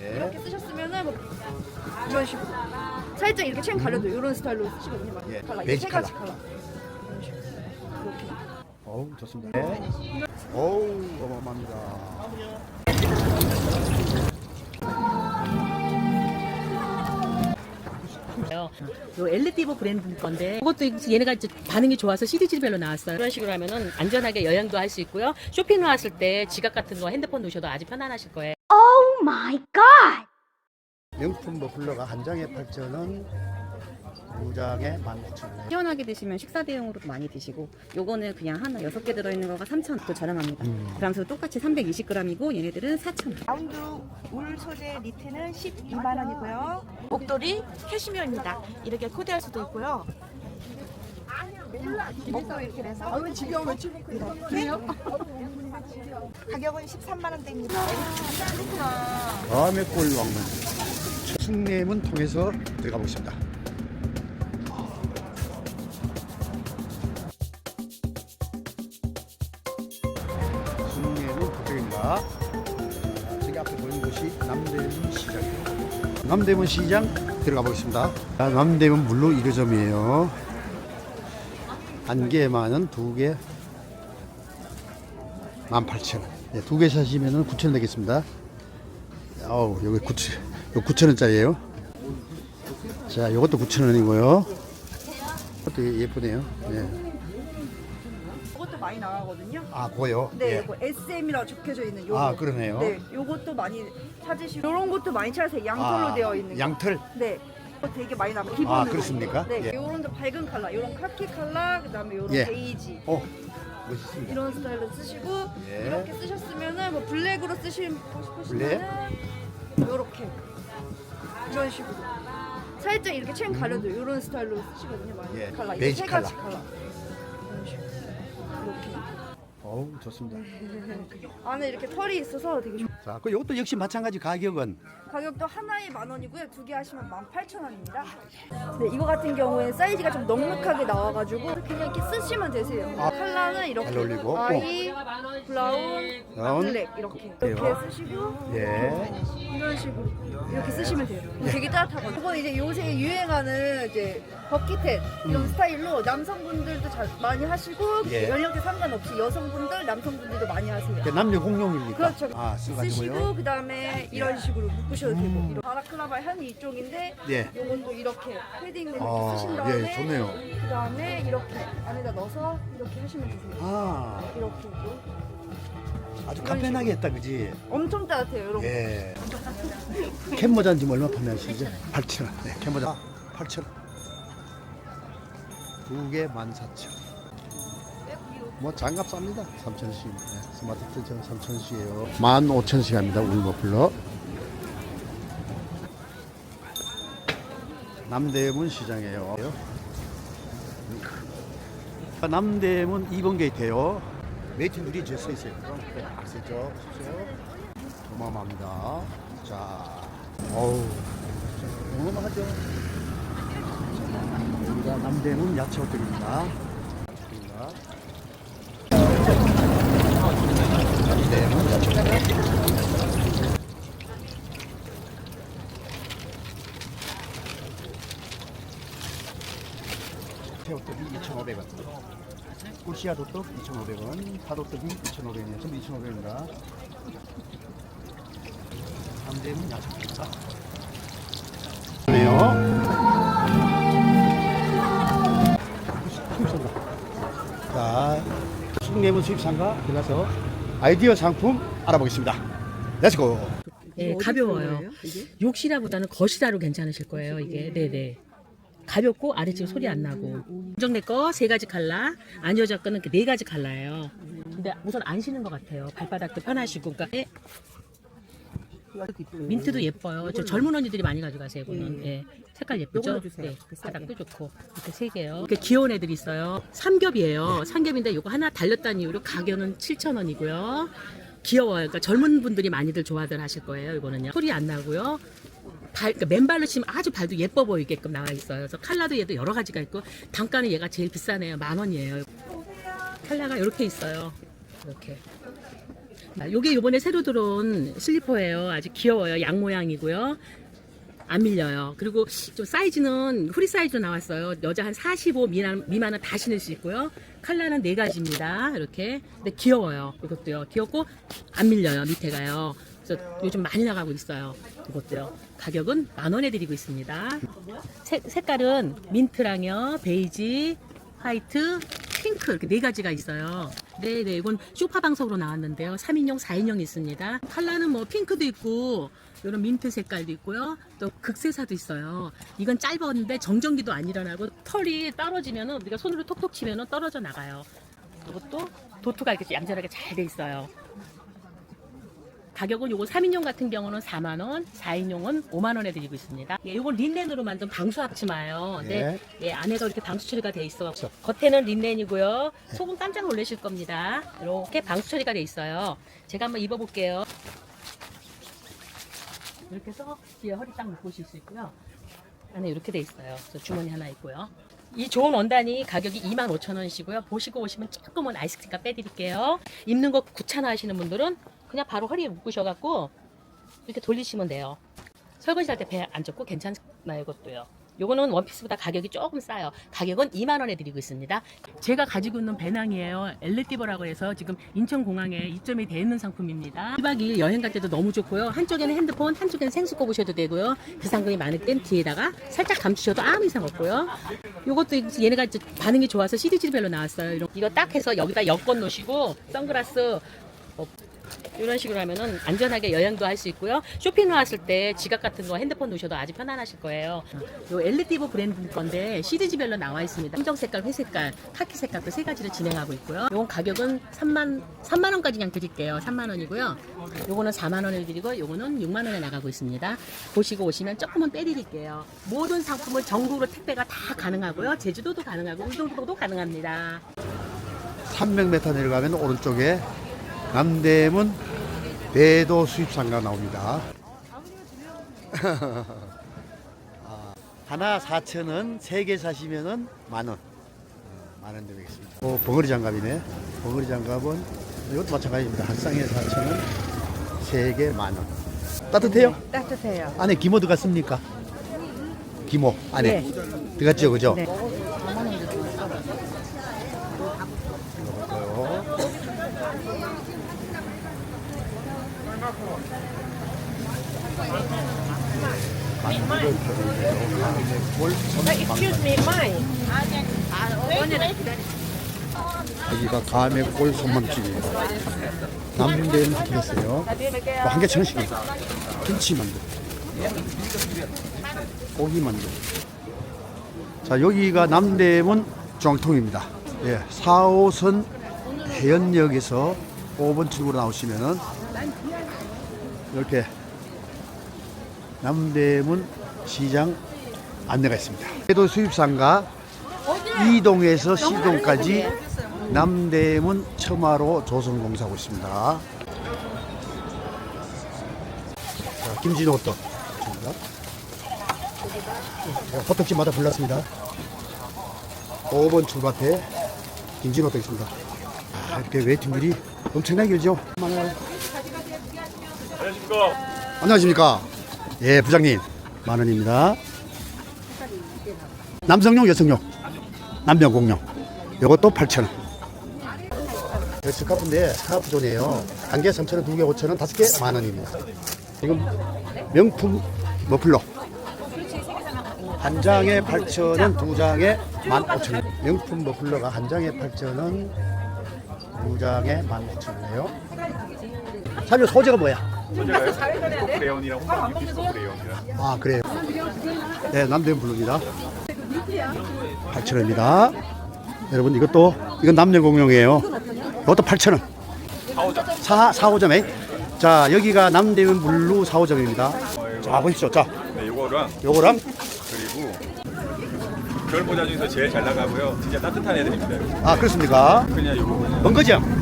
예. 이렇게 쓰셨으면은 뭐 이런 식으로 살짝 이렇게 체인 가려도 이런 스타일로 쓰시거든요. 막 예, 칼라, 베이지 세 가지 칼라. 칼라. 이런 식으로. 이렇게. 어우 좋습니다. 네. 어우 어마어마합니다. 요 엘리티브 브랜드 건데 이것도 얘네가 이제 반응이 좋아서 CDG별로 나왔어요. 이런 식으로 하면은 안전하게 여행도 할 수 있고요. 쇼핑을 왔을 때 지갑 같은 거 핸드폰 놓으셔도 아주 편안하실 거예요. Oh my god! 명품 머플러가 한 장에 8,000원, 두 장에 19,000원. 시원하게 드시면 식사 대용으로도 많이 드시고 요거는 그냥 하나 여섯 개 들어있는 거가 3,000원 저렴합니다. 음. 그러면서 똑같이 320g이고 얘네들은 4,000원. 라운드 울 소재 니트는 12만 원이고요. 목도리 캐시미어입니다. 이렇게 코디할 수도 있고요. 목도 이렇게 돼서 이렇게 가격은 13만 원대입니다. 다음에 꼴 왕문. 숭례문 통해서 들어가 보겠습니다. 숭례문 그쪽입니다. 저기 앞에 보이는 곳이 남대문 시장이에요. 남대문 시장 들어가 보겠습니다. 자, 남대문 물로 1호점이에요. 한 개만은 두 개. 18,000원. 네, 두개 사시면은 9,000원 되겠습니다. 어우, 여기 9천, 요 9천원짜리예요 자, 요것도 9천원이고요. 이것도 예쁘네요. 네. 이것도 많이 나가거든요. 아, 보여? 네, 예. 이거 SM이라고 적혀져 있는 요거. 아, 그러네요. 네, 요것도 많이 찾으시고 이런 것도 많이 찾으세요. 양털로 아, 되어 있는 거. 양털? 네. 이거 되게 많이 나가. 기본으로. 아, 그렇습니까? 네, 예. 요런 도 밝은 컬러, 요런 카키 컬러, 그다음에 요런 예. 베이지. 어, 멋있습니다. 이런 스타일로 쓰시고 예. 이렇게 쓰셨으면은 뭐 블랙으로 쓰시고 싶으시면은 요렇게 이런 식으로 살짝 이렇게 체인 가려도 이런 스타일로 쓰시거든요. 많이 예, 컬러, 이거 베이지 세 가지 컬러. 컬러. 이런 식으로 이렇게 어우, 좋습니다. 안에 이렇게 털이 있어서 되게 좋. 자, 그 이것도 역시 마찬가지 가격은 가격도 하나에 만 원이고요. 두 개 하시면 만 팔천 원입니다. 네, 이거 같은 경우에 사이즈가 좀 넉넉하게 나와가지고 그냥 이렇게 쓰시면 되세요. 아, 컬러는 이렇게 잘 어울리고. 아이, 브라운, 브라운. 블랙 이렇게 그래요. 이렇게 쓰시고 예. 이런 식으로 이렇게 쓰시면 돼요. 되게 따뜻하거든요. 이건 이제 요새 유행하는 이제 버킷햇 이런 스타일로 남성분들도 잘 많이 하시고 음. 예. 연령대 상관없이 여성분들, 남성분들도 많이 하세요. 그 남녀 공용입니까? 그렇죠. 아, 쓰시고 써가지고요. 그 다음에 이런 식으로 묶으 셔도 음. 되고 이런 바라클라바 현이 이쪽인데 예. 요것도 이렇게 패딩을 이렇게 아, 쓰신 다음에 예, 좋네요. 그 다음에 이렇게 안에다 넣어서 이렇게 하시면 되세요. 아, 이렇게 아주 간편하게 했다, 그지? 엄청 따뜻해요, 여러분. 예. 캔모자는 지금 얼마 판매하시죠? 8,000원. 네, 캔모자 8,000원. 두개 14,000원. 뭐 장갑 쌉니다. 3,000원씩. 네, 스마트 트전 3,000원씩이에요. 15,000원씩 합니다. 울머플러. 남대문 시장이에요. 남대문 2번 게이트예요. 웨이팅들이 이제 서 있어요. 네, 악세죠. 보십시오. 어마어마합니다. 자, 어우, 어마어마하죠. 자, 여기가 남대문 야채. 호텔입니다. 남대문 야채 호텔. 새우떡이 2,500원. 꿀씨야 도떡 2,500원. 파도떡이 2,500원이에요. 전부 2,500원입니다. 남대문 야채입니다. 네요. 수입상가. 자, 숭례문 수입상가 들어가서 아이디어 상품 알아보겠습니다. 렛츠고. 예, 가벼워요. 욕실화보다는 거실화로 괜찮으실 거예요. 이게 네네. 가볍고 아래쪽 소리 안 나고. 정내 거 세 가지 칼라, 안 여자 거는 그 네 가지 칼라예요. 근데 우선 안 쉬는 것 같아요. 발바닥도 편하시고. 그러니까 예, 민트도 예뻐요. 저 젊은 언니들이 많이 가져가세요. 이거는. 예. 색깔 예쁘죠? 네. 바닥도 좋고. 이렇게 세 개요. 이렇게 귀여운 애들이 있어요. 삼겹이에요. 삼겹인데 이거 하나 달렸다는 이유로 가격은 7,000원이고요. 귀여워요. 그러니까 젊은 분들이 많이들 좋아들 하실 거예요. 이거는요. 소리 안 나고요. 발, 그러니까 맨발로 치면 아주 발도 예뻐 보이게끔 나와 있어요. 그래서 칼라도 얘도 여러 가지가 있고 단가는 얘가 제일 비싸네요. 만 원이에요. 칼라가 이렇게 있어요. 이렇게. 아, 요게 요번에 새로 들어온 슬리퍼예요. 아주 귀여워요. 양 모양이고요. 안 밀려요. 그리고 좀 사이즈는 프리 사이즈로 나왔어요. 여자 한 45 미만, 미만은 다 신을 수 있고요. 컬러는 네 가지입니다. 이렇게. 근데 귀여워요. 이것도요. 귀엽고 안 밀려요. 밑에가요. 그래서 요즘 많이 나가고 있어요. 이것도요. 가격은 만 원에 드리고 있습니다. 색, 색깔은 민트랑요, 베이지, 화이트, 핑크 이렇게 네 가지가 있어요. 네, 네, 이건 쇼파 방석으로 나왔는데요. 3인용, 4인용 있습니다. 컬러는 뭐 핑크도 있고 이런 민트 색깔도 있고요. 또 극세사도 있어요. 이건 짧았는데 정전기도 안 일어나고 털이 떨어지면은 우리가 손으로 톡톡 치면은 떨어져 나가요. 이것도 도트가 이렇게 얌전하게 잘 돼 있어요. 가격은 요거 3인용 같은 경우는 4만원, 4인용은 5만원에 드리고 있습니다. 예, 요건 린넨으로 만든 방수 앞치마예요. 예. 네. 예, 안에가 이렇게 방수 처리가 돼 있어. 겉에는 린넨이고요. 속은 깜짝 놀라실 겁니다. 이렇게 방수 처리가 돼 있어요. 제가 한번 입어볼게요. 이렇게 해서 뒤에 허리 딱 묶으실 수 있고요. 안에 이렇게 돼 있어요. 그래서 주머니 하나 있고요. 이 좋은 원단이 가격이 25,000원이시고요. 보시고 오시면 조금은 아이스크림값 빼드릴게요. 입는 거 귀찮아 하시는 분들은 그냥 바로 허리에 묶으셔갖고 이렇게 돌리시면 돼요. 설거지 할 때 배 안 젖고 괜찮나요, 이것도요. 요거는 원피스보다 가격이 조금 싸요. 가격은 2만 원에 드리고 있습니다. 제가 가지고 있는 배낭이에요. 엘레티버라고 해서 지금 인천공항에 입점이 되어 있는 상품입니다. 1박 2일 여행 갈 때도 너무 좋고요. 한쪽에는 핸드폰, 한쪽에는 생수 꼽으셔도 되고요. 비상금이 많을 땐 뒤에다가 살짝 감추셔도 아무 이상 없고요. 요것도 얘네가 반응이 좋아서 시리즈별로 나왔어요. 이거 딱 해서 여기다 여권 놓으시고 선글라스 어, 이런 식으로 하면은 안전하게 여행도 할 수 있고요. 쇼핑 왔을 때 지갑 같은 거 핸드폰 놓으셔도 아주 편안하실 거예요. 요 엘리티브 브랜드 건데 시리즈별로 나와 있습니다. 검정 색깔, 회색깔, 카키 색깔 그세 가지를 진행하고 있고요. 요건 가격은 3만 3만 원까지 그냥 드릴게요. 3만 원이고요. 요거는 4만 원을 드리고 요거는 6만 원에 나가고 있습니다. 보시고 오시면 조금은 빼드릴게요. 모든 상품은 전국으로 택배가 다 가능하고요. 제주도도 가능하고 울릉도도 가능합니다. 300m 내려가면 오른쪽에 남대문 배도 수입상가 나옵니다. 아, 하나 4천원, 세 개 사시면은 만 원. 어, 만원 되겠습니다. 어, 벙어리 장갑이네. 벙어리 장갑은 이것도 마찬가지입니다. 한 쌍에 4천원, 세 개 만 원. 따뜻해요? 따뜻해요. 안에 기모 들어갔습니까? 기모 안에 들어갔죠, 그죠? 네. 여기가 가메골 손만집이에요. 남대는 들었어요. 한개천 원씩이에요. 김치 만두. 고기 만두. 자, 여기가 남대문 중앙통입니다. 예, 4호선 해연역에서 5번 출구로 나오시면은 이렇게 남대문 시장 안내가 있습니다. 해도 수입상가 이동에서 시동까지 남대문 첨화로 조선공사하고 있습니다. 자, 김진호 호떡. 호떡집마다 불났습니다. 5번 출발대 김진호 호떡 있습니다. 아, 이렇게 웨이팅들이 엄청나게 길죠? 많아요. 안녕하십니까. 예, 부장님. 만 원입니다. 남성용, 여성용. 남녀 공용. 요것도 8,000원. 네, 스카프인데 스카프 존이에요. 한 개 3,000원, 두 개 5,000원, 다섯 개 만 원입니다. 지금 명품 머플러. 한 장에 8,000원, 두 장에 15,000원. 명품 머플러가 한 장에 8,000원, 두 장에 15,000원이에요. 사실 소재가 뭐야? 레온이랑 레온이랑 아 그래요. 네 남대문 블루입니다. 8,000원입니다. 여러분 이것도 이건 남녀 공용이에요. 이것도 8,000원. 4호점 4, 4호점에 자 여기가 남대문 블루 4호점입니다. 자 보십시오. 자 네, 요거랑 요거랑 그리고 겨울 모자 중에서 제일 잘 나가고요 진짜 따뜻한 애들입니다. 아 그렇습니까? 그냥 요거 번거지형.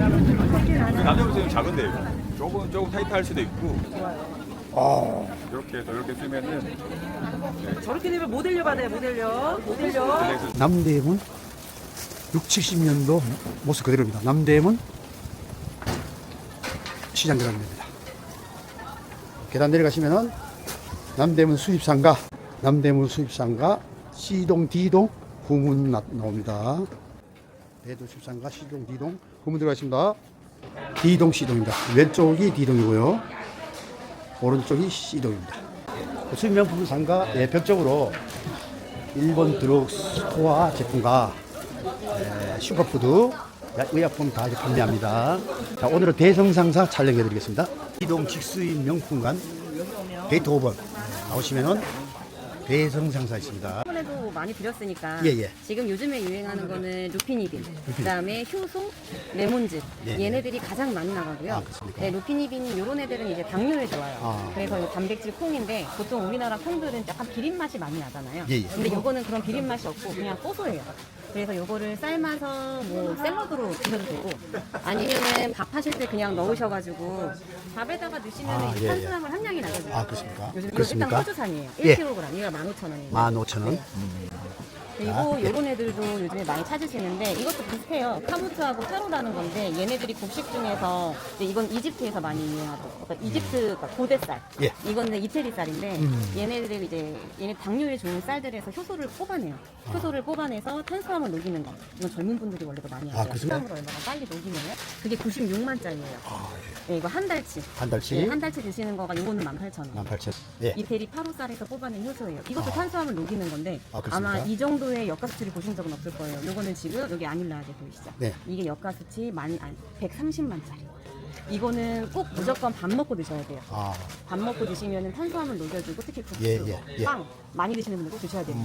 남자 모자는 작은데 요거 조금 조금 타이트할 수도 있고 아 이렇게 해서 이렇게 쓰면은 저렇게 되면 모델료 받아요, 모델료. 모델료. 그래서 남대문 6, 70년도 모습 그대로입니다. 남대문 시장 들어갑니다. 계단 내려가시면은 남대문 수입상가, 남대문 수입상가 C동, D동 후문 나- 나옵니다. 대도 수입상가 C동, D동 후문 들어가십니다. D동, C동입니다. 왼쪽이 D동이고요. 오른쪽이 C동입니다. 수입명품 상가 예, 벽쪽으로 일본 드럭스토어 제품과 예, 슈퍼푸드, 야- 의약품 다 판매합니다. 자, 오늘은 대성상사 촬영해 드리겠습니다. 이동 직수인 명품관 베이토벤 나오시면은 대성상사 있습니다. 이번에도 많이 드렸으니까 예, 예. 지금 요즘에 유행하는 거는 루피니빈, 그다음에 효소, 레몬즙 예. 얘네들이 가장 많이 나가고요. 아, 그렇습니까? 네, 루피니빈 이런 애들은 이제 당뇨에 좋아요. 아. 그래서 이거 단백질 콩인데 보통 우리나라 콩들은 약간 비린 맛이 많이 나잖아요. 예, 예. 근데 요거는 그런 비린 맛이 없고 그냥 고소해요. 그래서 요거를 삶아서 뭐 샐러드로 드셔도 되고 아니면은 밥 하실 때 그냥 넣으셔가지고 밥에다가 넣으시면 아, 은 예, 예. 탄수화물 함량이 낮아져요. 아, 그렇습니까? 요즘 이거 그렇습니까? 일단 호주산이에요. 예. 1kg. 이거 15,000원이에요. 15,000원. 그리고 아, 예. 요런 애들도 요즘에 많이 찾으시는데 이것도 비슷해요. 카무트하고 타로라는 건데 얘네들이 곡식 중에서 이제 이건 이집트에서 많이 유행하고 그러니까 이집트 그러니까 고대 쌀. 예. 이거는 이태리 쌀인데 음. 얘네들이 이제 얘네 당뇨에 좋은 쌀들에서 효소를 뽑아내요. 효소를 뽑아내서 탄수화물 녹이는 거. 이건 젊은 분들이 원래도 많이 아, 하세요. 그렇습니까? 탄수화물 얼마나 빨리 녹이면 그게 96만 짜리예요. 아, 네, 이거 한 달치. 한 달치 네, 한 달치 드시는 거가 요거는 18,000원. 18,000원. 예. 이태리 파로쌀에서 뽑아낸 효소예요. 이것도 탄수화물 녹이는 건데 아, 그렇습니까? 아마 이 정도의 역가 수치를 보신 적은 없을 거예요. 요거는 지금 여기 아닐라제 보이시죠? 네. 이게 역가 수치 만 아니, 130만짜리. 이거는 꼭 무조건 밥 먹고 드셔야 돼요. 아, 밥 먹고 드시면 탄수화물 녹여주고 특히 국수, 예, 예, 예. 빵 많이 드시는 분들 꼭 드셔야 돼요.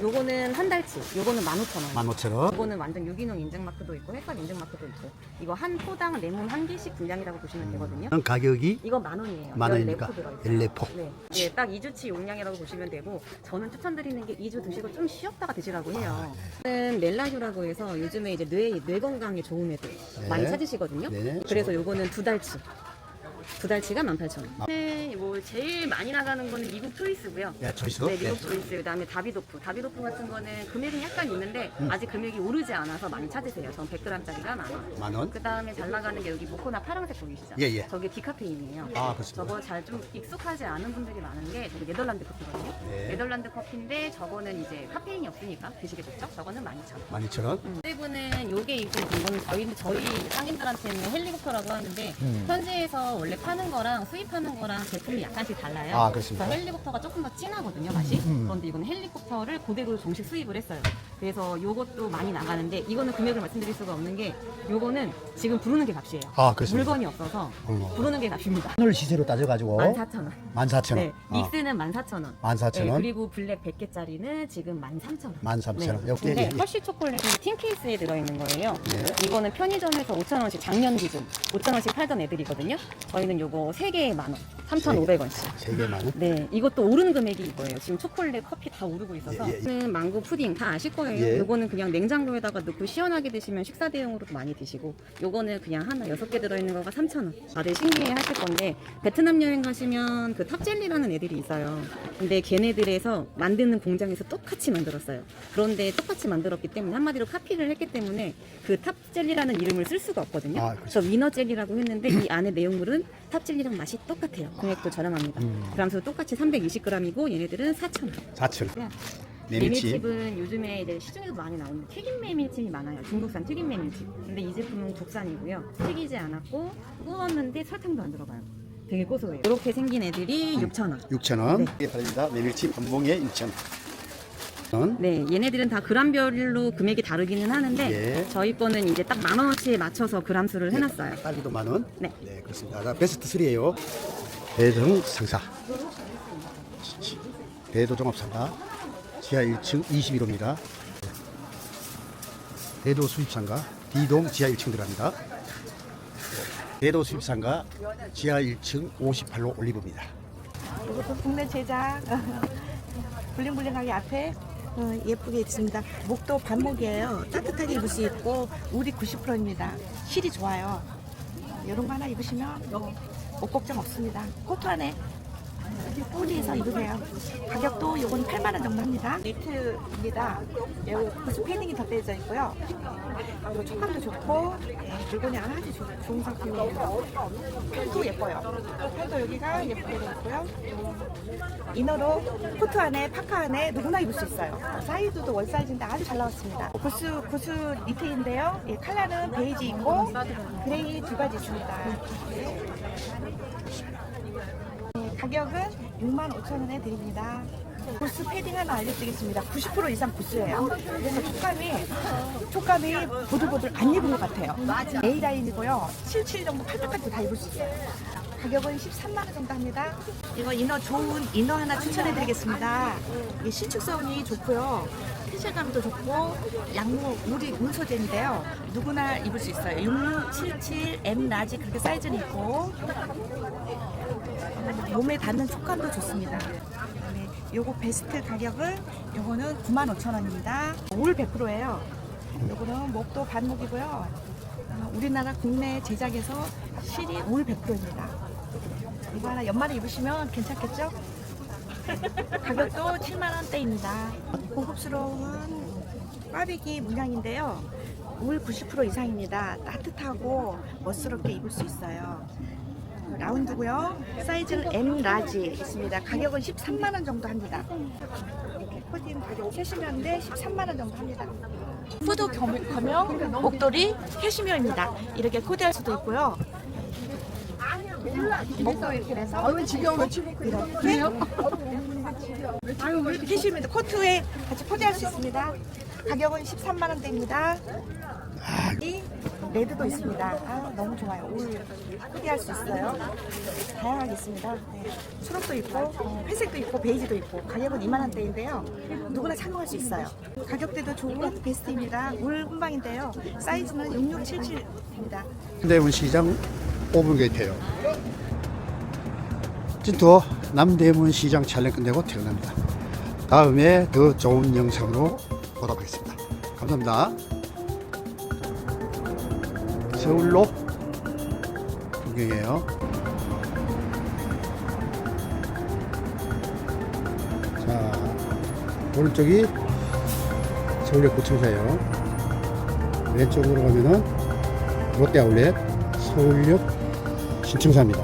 요거는 한 달치, 요거는 15,000원. 15,000원. 이거는 완전 유기농 인증 마크도 있고 햇반 인증 마크도 있고 이거 한 포당 레몬 한 개씩 분량이라고 보시면 되거든요. 가격이 이거 만 원이에요. 만 원입니까? 14포 들어있어요. 14포. 네. 예, 딱 2주치 용량이라고 보시면 되고 저는 추천드리는 게 2주 드시고 좀 쉬었다가 드시라고 해요. 는 멜라휴라고 해서 요즘에 이제 뇌, 뇌 건강에 좋은 애들 네. 많이 찾으시거든요. 네. 그래서 요거는 두 달치. 두 달치가 18,000원. 네, 뭐 제일 많이 나가는 거는 미국 초이스고요. 예, 저희도 네, 미국 초이스. 그다음에 다비도프. 다비도프 같은 거는 금액은 약간 있는데 음. 아직 금액이 오르지 않아서 많이 찾으세요. 전 100g짜리가 만 원. 만 원. 그 다음에 잘 나가는 게 여기 모코나 파란색 보이시죠? 예, 예. 저게 디카페인이에요. 아, 그렇습니다. 저거 잘 좀 익숙하지 않은 분들이 많은 게 저게 네덜란드 커피거든요. 네. 네덜란드 커피인데 저거는 이제 카페인이 없으니까 드시게 좋죠? 저거는 12,000원. 12,000원. 세븐은 요게 있고 이거는 저희 저희 상인들한테는 헬리콥터라고 하는데 음. 현지에서 원래 파는 거랑 수입하는 거랑 제품이 약간씩 달라요. 아, 그렇습니까? 그래서 헬리콥터가 조금 더 진하거든요, 맛이. 음. 그런데 이거는 헬리콥터를 그대로 정식 수입을 했어요. 그래서 요것도 많이 나가는데 이거는 금액을 말씀드릴 수가 없는 게 요거는 지금 부르는 게 값이에요. 아, 그렇습니까? 물건이 없어서 어. 부르는 게 값입니다. 오늘 시세로 따져가지고 14,000원. 14,000원. 네, 아, 믹스는 14,000원. 14,000원. 그리고 블랙 100개짜리는 지금 13,000원. 13,000원. 여기 근데 예, 예. 허쉬 초콜릿이 tin 케이스에 들어있는 거예요. 네. 이거는 편의점에서 5,000원씩 작년 기준 5,000원씩 팔던 애들이거든요. 저희 는 요거 3개에 만 원, 3,500원씩. 세 개만 원. 네, 이것도 오른 금액이 이거예요. 지금 초콜릿, 커피 다 오르고 있어서. 예, 예. 이거는 망고 푸딩 다 아실 거예요. 예. 요거는 그냥 냉장고에다가 넣고 시원하게 드시면 식사 대용으로도 많이 드시고, 요거는 그냥 하나 여섯 개 들어있는 거가 3,000원. 다들 신기해 하실 건데, 베트남 여행 가시면 그 탑젤리라는 애들이 있어요. 근데 걔네들에서 만드는 공장에서 똑같이 만들었어요. 그런데 똑같이 만들었기 때문에 한마디로 카피를 했기 때문에 그 탑젤리라는 이름을 쓸 수가 없거든요. 아, 그래서 위너 젤리라고 했는데 이 안에 내용물은 탑젤리랑 맛이 똑같아요. 금액도 저렴합니다. 음. 그러면서 똑같이 320g이고 얘네들은 4,000원. 4,000원. 메밀칩. 메밀칩은 요즘에 이제 시중에도 많이 나오는데 튀김 메밀칩이 많아요. 중국산 튀김 메밀칩. 근데 이 제품은 국산이고요. 튀기지 않았고 구웠는데 설탕도 안 들어가요. 되게 고소해요. 이렇게 생긴 애들이 6,000원. 6,000원. 네. 이게 팔립니다. 메밀칩 한 봉에 6,000원. 네, 얘네들은 다 그람별로 금액이 다르기는 하는데 예. 저희 거는 이제 딱 만 원어치에 맞춰서 그람 수를 해놨어요. 딸기도 만 원. 네. 네, 그렇습니다. 자, 베스트 3예요. 배동 상사. 배도 종합상가. 지하 1층 21호입니다. 대도 수입상가. D동 지하 1층 들어갑니다. 대도 수입상가. 지하 1층 58호 올리브입니다. 이것도 국내 제작 블링블링하게 앞에 어, 예쁘게 있습니다. 목도 반목이에요. 따뜻하게 입을 수 있고 울이 90%입니다. 실이 좋아요. 이런 거 하나 입으시면 뭐 옷 걱정 없습니다. 코트 안에 꼬리에서 입으세요. 가격도 요건 8만 원 정도 합니다. 니트입니다. 여기 구스 패딩이 덧대져 있고요. 그리고 촉감도 좋고 네, 물건이 아주 좋, 좋은 상품이에요. 팔도 예뻐요. 팔도 여기가 예쁘게 되어 있고요. 이너로 코트 안에 파카 안에 누구나 입을 수 있어요. 사이즈도 원 사이즈인데 아주 잘 나왔습니다. 구스 구스 니트인데요. 예, 컬러는 베이지 있고 그레이 두 가지 있습니다. 네, 가격은 6만 5천 원에 드립니다. 보스 패딩 하나 알려드리겠습니다. 90% 이상 보스예요. 그래서 촉감이 촉감이 보들보들 안 입은 것 같아요. A 라인이고요. 77 정도 800까지 다 입을 수 있어요. 가격은 13만 원 정도 합니다. 이거 이너 좋은 이너 하나 추천해드리겠습니다. 이 신축성이 좋고요. 패션감도 좋고 양모 우리 울 소재인데요. 누구나 입을 수 있어요. 6677 M 라지 그렇게 사이즈는 있고 몸에 닿는 촉감도 좋습니다. 네, 요거 베스트 가격은 요거는 95,000원입니다. 올 100%예요. 요거는 목도 반목이고요. 어, 우리나라 국내 제작에서 실이 올 100%입니다. 이거 하나 연말에 입으시면 괜찮겠죠? 가격도 7만 원대입니다. 고급스러운 꽈배기 문양인데요. 올 90% 이상입니다. 따뜻하고 멋스럽게 입을 수 있어요. 라운드고요. 사이즈는 M 라지 있습니다. 가격은 13만 원 정도 합니다. 이렇게 코디는 가격 캐시미어인데 13만 원 정도 합니다. 후드 겸- 겸용 목도리 캐시미어입니다. 이렇게 코디할 수도 있고요. 목도 이렇게 해서 아유 지겨워 이렇게 캐시미어 코트에 같이 코디할 수 있습니다. 가격은 13만 원대입니다. 이 레드도 있습니다. 아, 너무 좋아요. 올 코디할 수 있어요. 다양하게 있습니다. 네. 초록도 있고, 어, 회색도 있고, 베이지도 있고, 가격은 2만 원대인데요. 누구나 참고할 수 있어요. 가격대도 좋은 베스트입니다. 올 훈방인데요. 사이즈는 6677입니다. 남대문 시장 5분 게이트예요. 찐투어 남대문 시장 촬영 끝내고 퇴근합니다. 다음에 더 좋은 영상으로 보답하겠습니다. 감사합니다. 서울로 구경해요. 자, 오른쪽이 서울역 구청사예요. 왼쪽으로 가면은 롯데 아울렛 서울역 신청사입니다.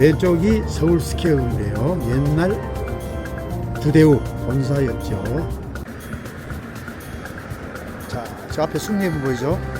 왼쪽이 서울 스퀘어인데요. 옛날 두대우 본사였죠. 자, 저 앞에 숭례문 보이죠?